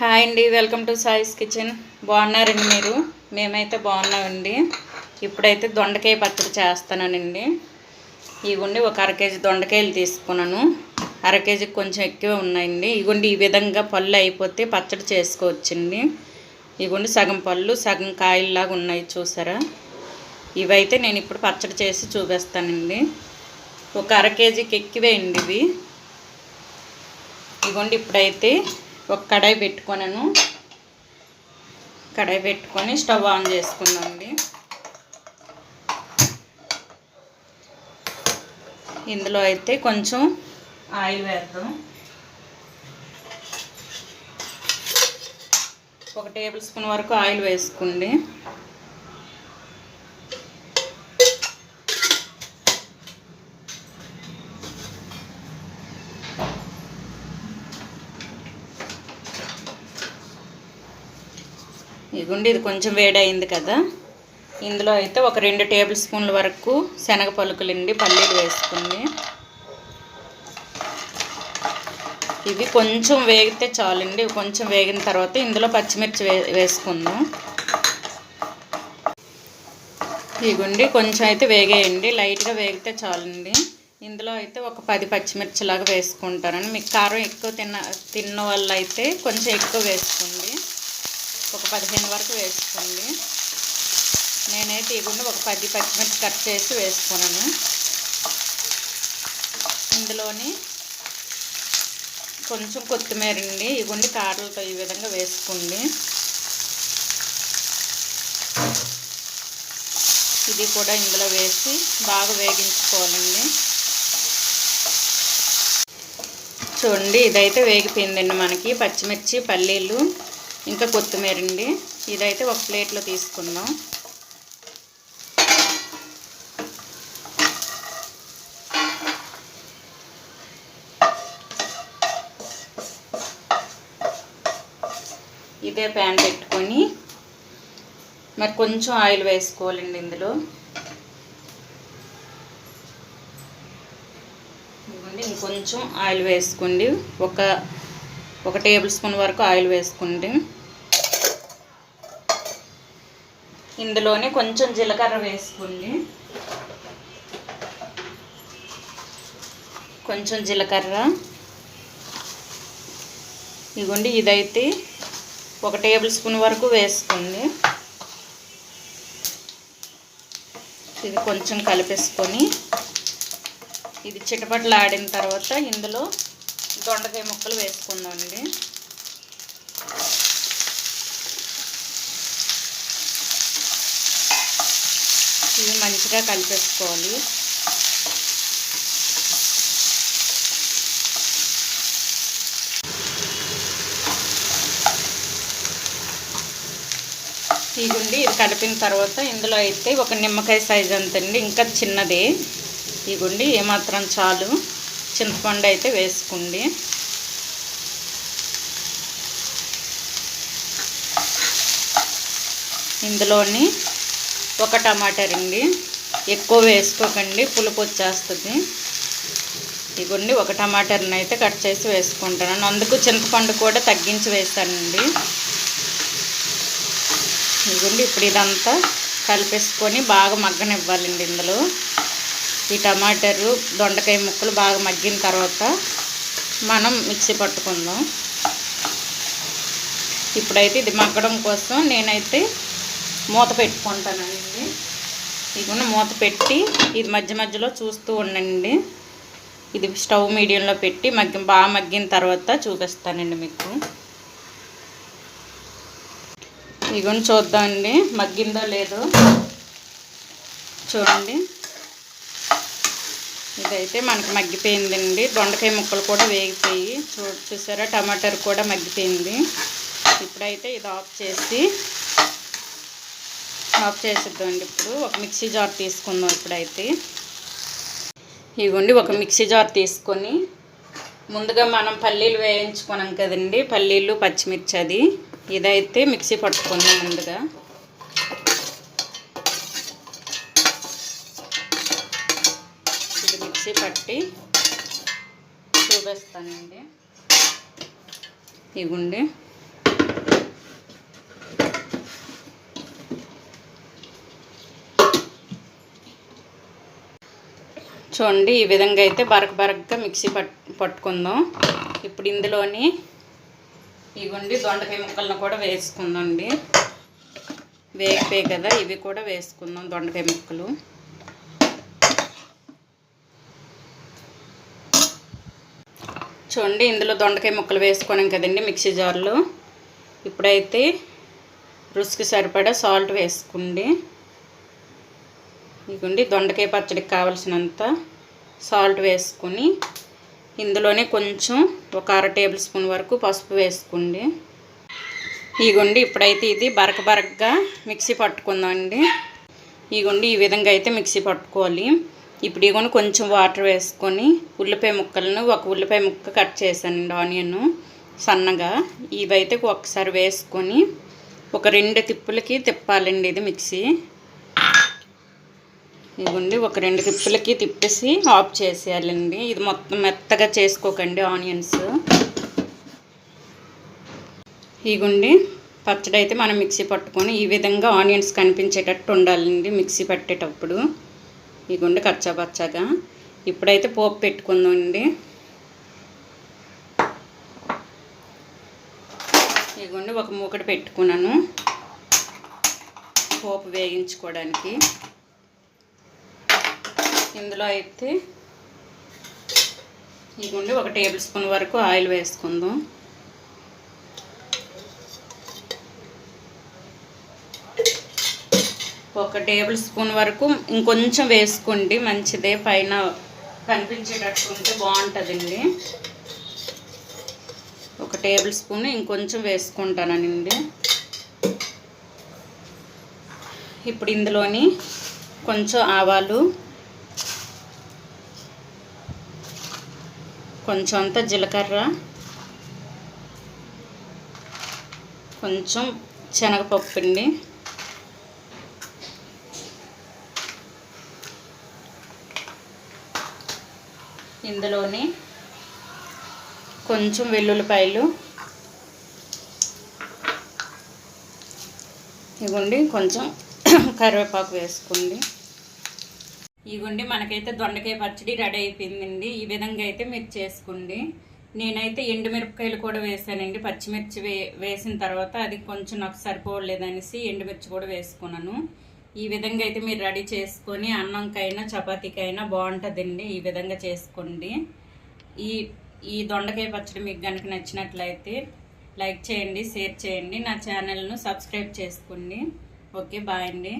Hi అండి welcome to సాయిస్ kitchen. బాగున్నారండి మీరు? మేమైతే బాగున్నామండి. ఇప్పుడైతే దొండకాయ పచ్చడి చేస్తానండి ఇవ్వండి ఒక అర కేజీ దొండకాయలు తీసుకున్నాను. అర కేజీకి కొంచెం ఎక్కువ ఉన్నాయండి. ఇవ్వండి ఈ విధంగా పళ్ళు అయిపోతే పచ్చడి చేసుకోవచ్చండి. ఇవ్వండి సగం పళ్ళు సగం కాయల్లాగా ఉన్నాయి చూసారా? ఇవైతే నేను ఇప్పుడు పచ్చడి చేసి చూపిస్తానండి. ఒక అర కేజీకి ఎక్కువేయండి ఇవి. ఇవ్వండి ఇప్పుడైతే ఒక కడాయి పెట్టుకొనను. కడాయి పెట్టుకొని స్టవ్ ఆన్ చేసుకుందామండి. ఇందులో అయితే కొంచెం ఆయిల్ వేద్దాం. ఒక టేబుల్ స్పూన్ వరకు ఆయిల్ వేసుకోండి. ఇదిగోండి ఇది కొంచెం వేడయింది కదా. ఇందులో అయితే ఒక రెండు టేబుల్ స్పూన్ల వరకు శనగ పలుకులండి పల్లీలు వేసుకుంది. ఇవి కొంచెం వేగితే చాలండి కొంచెం వేగిన తర్వాత ఇందులో పచ్చిమిర్చి వే వేసుకుందాం. ఇదిగోండి కొంచెం అయితే వేగేయండి లైట్గా వేగితే చాలండి. ఇందులో అయితే ఒక పది పచ్చిమిర్చి లాగా వేసుకుంటారని మీకు కారం ఎక్కువ తిన్న తిన్న వాళ్ళు అయితే కొంచెం ఎక్కువ వేసుకోండి. ఒక పదిహేను వరకు వేసుకోండి. నేనైతే ఇగుండి ఒక పది పచ్చిమిర్చి కట్ చేసి వేసుకున్నాను. ఇందులోని కొంచెం కొత్తిమీర అండి ఇవ్వండి కాడలతో ఈ విధంగా వేసుకోండి. ఇది కూడా ఇందులో వేసి బాగా వేగించుకోవాలండి. చూడండి ఇదైతే వేగిపోయిందండి మనకి పచ్చిమిర్చి పల్లీలు. ఇంకా కొత్తిమీర అండి ఇదైతే ఒక ప్లేట్లో తీసుకుందాం. ఇదే ప్యాన్ పెట్టుకొని మరి కొంచెం ఆయిల్ వేసుకోవాలండి ఇందులో. ఇంకొంచెం ఆయిల్ వేసుకోండి. ఒక ఒక టేబుల్ స్పూన్ వరకు ఆయిల్ వేసుకోండి ఇందులోనే కొంచెం జీలకర్ర వేసుకోండి కొంచెం జీలకర్ర. ఇదిగోండి ఇదైతే ఒక టేబుల్ స్పూన్ వరకు వేసుకోండి ఇది కొంచెం కలిపేసుకొని ఇది చిటపట్లు ఆడిన తర్వాత ఇందులో దొండకాయ ముక్కలు వేసుకుందామండి. ఇవి మంచిగా కలిపేసుకోవాలి. ఇదిగోండి ఇది కలిపిన తర్వాత ఇందులో అయితే ఒక నిమ్మకాయ సైజ్ అంతండి ఇంకా చిన్నది. ఇదిగోండి ఏమాత్రం చాలు. చింతపండు అయితే వేసుకోండి. ఇందులోని ఒక టమాటా రండి. ఎక్కువ వేసుకోకండి పులుపు వచ్చేస్తుంది. ఇదిగోండి ఒక టమాటాని అయితే కట్ చేసి వేసుకుంటాను అందుకు చింతపండు కూడా తగ్గించి వేసానండి. ఇదిగోండి ఇప్పుడు ఇదంతా కలిపేసుకొని బాగా మగ్గనివ్వాలండి ఇందులో. ఈ టమాటాలు దొండకాయ ముక్కలు బాగా మగ్గిన తర్వాత మనం మిక్సీ పట్టుకుందాం. ఇప్పుడైతే ఇది మగ్గడం కోసం నేనైతే మూత పెట్టుకుంటానండి. ఇదిగోండి మూత పెట్టి ఇది మధ్య మధ్యలో చూస్తూ ఉండండి. ఇది స్టవ్ మీడియంలో పెట్టి మగ్గి బాగా మగ్గిన తర్వాత చూపిస్తానండి మీకు. ఇగోండి చూద్దామండి. మగ్గిందో లేదో చూడండి. ఇదైతే మనకి మగ్గిపోయిందండి. దొండకాయ ముక్కలు కూడా వేగిపోయి చూ చూసారా? టమాటర్ కూడా మగ్గిపోయింది. ఇప్పుడైతే ఇది ఆఫ్ చేసి ఆఫ్ చేసేద్దామండి ఇప్పుడు. ఒక మిక్సీ జార్ తీసుకుందాం ఇప్పుడైతే. ఇవ్వండి ఒక మిక్సీ జార్ తీసుకొని ముందుగా మనం పల్లీలు వేయించుకున్నాం కదండి. పల్లీలు పచ్చిమిర్చి అది. ఇదైతే మిక్సీ పట్టుకుందాం ముందుగా. మిక్సీ పట్టి చూపిస్తానండి. ఇగుండి చూడండి ఈ విధంగా అయితే బరక బరకగా మిక్సీ పట్ పట్టుకుందాం. ఇప్పుడు ఇందులోని ఇగుండి దొండకాయ ముక్కలను కూడా వేసుకుందాం అండి. వేగిపోయి కదా ఇవి కూడా వేసుకుందాం దొండకాయ ముక్కలు. చూడండి ఇందులో దొండకాయ ముక్కలు వేసుకున్నాం కదండి మిక్సీ జార్లో. ఇప్పుడైతే రుచికి సరిపడా సాల్ట్ వేసుకోండి. ఇదిగోండి దొండకాయ పచ్చడికి కావలసినంత సాల్ట్ వేసుకొని ఇందులోనే కొంచెం ఒక అర టేబుల్ స్పూన్ వరకు పసుపు వేసుకోండి. ఇగోండి ఇప్పుడైతే ఇది బరక బరకగా మిక్సీ పట్టుకుందామండి. ఇగోండి ఈ విధంగా అయితే మిక్సీ పట్టుకోవాలి. ఇప్పుడు కూడా కొంచెం వాటర్ వేసుకొని ఉల్లిపాయ ముక్కలను ఒక ఉల్లిపాయ ముక్క కట్ చేశానండి ఆనియన్ సన్నగా. ఇవైతే ఒకసారి వేసుకొని ఒక రెండు తిప్పులకి తిప్పాలండి ఇది మిక్సీ. ఇదిగోండి ఒక రెండు తిప్పులకి తిప్పేసి ఆఫ్ చేసేయాలండి. ఇది మొత్తం మెత్తగా చేసుకోకండి ఆనియన్స్. ఇదిగోండి పచ్చడి అయితే మనం మిక్సీ పట్టుకొని ఈ విధంగా ఆనియన్స్ కనిపించేటట్టు ఉండాలండి మిక్సీ పట్టేటప్పుడు. ఈ కచ్చా పచ్చాగా. ఇప్పుడైతే పోపు పెట్టుకుందండి ఈ గుండె ఒక మూకటి పెట్టుకున్నాను. పోపు వేగించుకోవడానికి. ఇందులో అయితే ఇదిగోండి ఒక టేబుల్ స్పూన్ వరకు ఆయిల్ వేసుకుందాం. ఒక టేబుల్ స్పూన్ వరకు ఇంకొంచెం వేసుకోండి మంచిదే పైన కనిపించేటట్టు ఉంటే బాగుంటుందండి. ఒక టేబుల్ స్పూన్ ఇంకొంచెం వేసుకుంటానండి. ఇప్పుడు ఇందులోని కొంచెం ఆవాలు కొంచెం అంత జీలకర్ర కొంచెం శనగపప్పు అండి. ఇందులోని కొంచెం వెల్లుల్లిపాయలు. ఇవ్వండి కొంచెం కరివేపాకు వేసుకోండి. ఇవ్వండి మనకైతే దొండకాయ పచ్చడి రెడీ అయిపోయిందండి. ఈ విధంగా అయితే మీరు చేసుకోండి. నేనైతే ఎండుమిరపకాయలు కూడా వేసానండి. పచ్చిమిర్చి వే వేసిన తర్వాత అది కొంచెం నాకు సరిపోలేదనేసి ఎండుమిర్చి కూడా వేసుకున్నాను. ఈ విధంగా అయితే మీరు రెడీ చేసుకొని అన్నంకైనా చపాతీకైనా బాగుంటుందండి. ఈ విధంగా చేసుకోండి. ఈ ఈ దొండకాయ పచ్చడి మీకు కనుక నచ్చినట్లయితే లైక్ చేయండి షేర్ చేయండి. నా ఛానల్ను సబ్స్క్రైబ్ చేసుకోండి. ఓకే బాయ్ అండి.